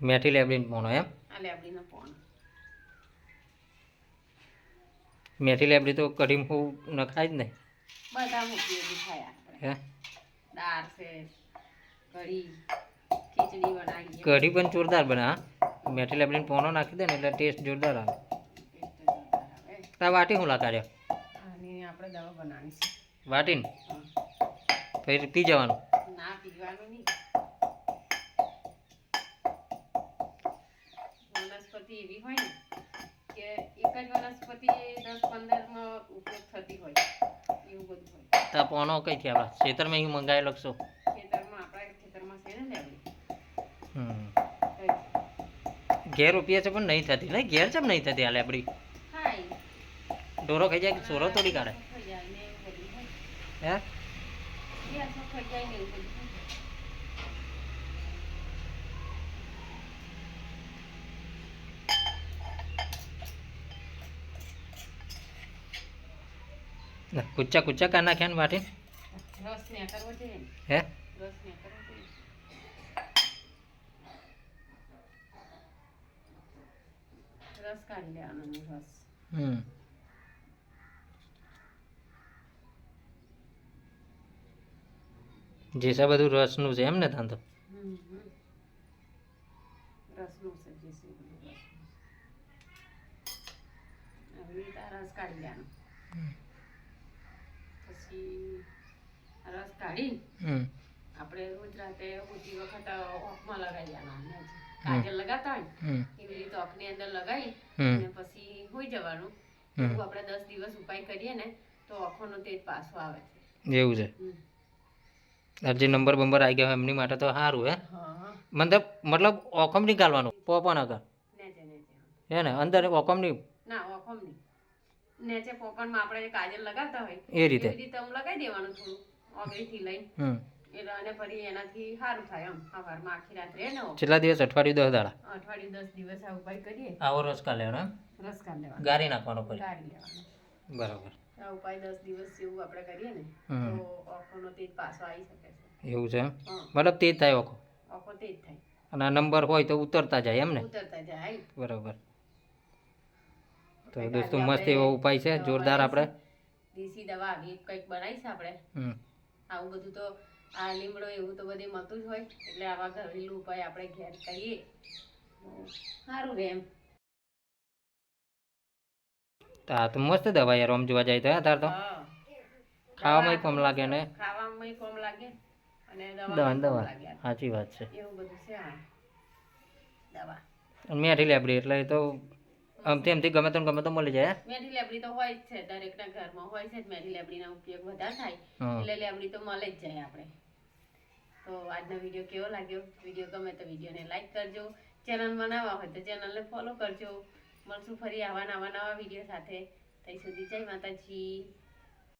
મેથી લેબડીન પોણો એમ? આ લેબડીનો પોણ. મેથી લેબડી તો કઢીમાં હું નખાય જ નહીં બધા ઉપયોગી થાય આપણે. હે? દાળ છે કઢી ખીચડી બનાવીએ. કઢી પણ જોરદાર બને મેથી લેબડીન પોણો નાખી દે ને એટલે ટેસ્ટ જોરદાર આવે. તા વાટી હું લાકાર્યો આની આપણે દવા બનાવી છે વાટીને પછી પી જવાનું? ના પીવાનું નહીં. વનસ્પતિ એવી હોય ને કે એક જ વનસ્પતિ દસ પંદરમાં ઉપયોગ થતી હોય એવું બધું હોય. તો પોણો કઈ થી આપણા? ખેતરમાં અહીં મંગાવી લખશો ખેતરમાં આપણા ખેતરમાં છે ને લેવડી. હમ. ઘેર રૂપિયા છે પણ નહીં થતી. નહીં ઘેર ચમ નહીં થતી આ લેબડી થાય ઢોરો ખાઈ જાય ચોરો તોડી કાઢે? હે ગેસો થઈ જાય ને એવું બધું હોય. ના, કુચ્ચા કુચ્ચા કા નાખ્યા ને ને હે રસ કાઢી લેવાનો રસ હમ જેસા બધું રસનું છે એમ ને તાન તો હમ, હમ. રસનું છે જે બધું રસનું છે. આવી રીતે આ રસ કાઢી લેવાનો પછી રસ કાઢી આપણે રોજ રાતે ઉઠી વખત ઓખમાં લગાવી દેવાના કાજલ લગાતા હોય એવી રીતે ઓખની અંદર લગાવી અને પછી હોઈ જવાનું. એવું આપણે દસ દિવસ ઉપાય કરીએ ને તો ઓખોનો તેજ પાછો આવે છે. એવું છે. જે નંબર બંબર આવી ગયા એમની માટે તો સારું હે. મતલબ મતલબ ઓકમ નીકાળવાનું પોપન આગળ. હે ને અંદર ઓકમ નહીં ના ઓખમ નહીં નેચે પોપણમાં આપણે કાજલ લગાવતા હોય એ રીતે. એ રીતે આમ લગાવી દેવાનું થોડું ઓગળીથી લઈને. હમ. એટલે અને ફરી એનાથી સારું થાય આમ સવારમાં આખી રાત રહે ને. કેટલા દિવસ અઠવાડિયું દસ દાડા? અઠવાડિયું દસ દિવસ આ ઉપાય કરીએ. આવો રસ કાઢ લેવાનો રસ કાઢી લેવાનો. ગારી નાખવાનો પછી ગારી લેવાનો. બરાબર. આ ઉપાય દસ દિવસ જેવું આપણે કરીએ ને. તો ઓખોનો તેજ પાછો આવી શકે છે. એવું છે મતલબ તે જ થાય ઓખો? ઓખો તેજ થાય. અને આ નંબર હોય તો ઉતરતા જાય એમ ને? ઉતરતા જાય. બરાબર. તો દોસ્તો મસ્ત એવો ઉપાય છે જોરદાર આપણે. દેશી દવા આવી કંઈક બનાવીશ આપણે. હમ. આવું બધું તો આ લીમડો એવું તો બધે મળતું જ હોય એટલે આવા ઘરેલું ઉપાય આપણે ઘેર કરીએ. સારું રહે એમ. આ તો મસ્ત દવા યાર આમ જોવા જાય તો તાર તો. ખાવામાં કોમ લાગે ને? ખાવામાં કોમ લાગે. અને દવા દવા સાચી વાત છે. એવું બધું છે દવા. અને મેઠી લેબડી એટલે એ તો આમ તેમથી ગમે તેમ ગમે તો મળી જાય મેથી લેબડી તો હોય જ છે દરેકના ઘરમાં હોય છે જ મેથી લેબડીનો ઉપયોગ વધારે થાય. એટલે લેબડી તો મળે જ જાય આપણે. તો આજનો વીડિયો કેવો લાગ્યો? વીડિયો ગમે તો વિડીયોને લાઈક કરજો. ચેનલમાં નવા હોય તો ચેનલને ફોલો કરજો. મળશું ફરી આવા નવા નવા વીડિયો સાથે. ત્યાં સુધી જય માતાજી.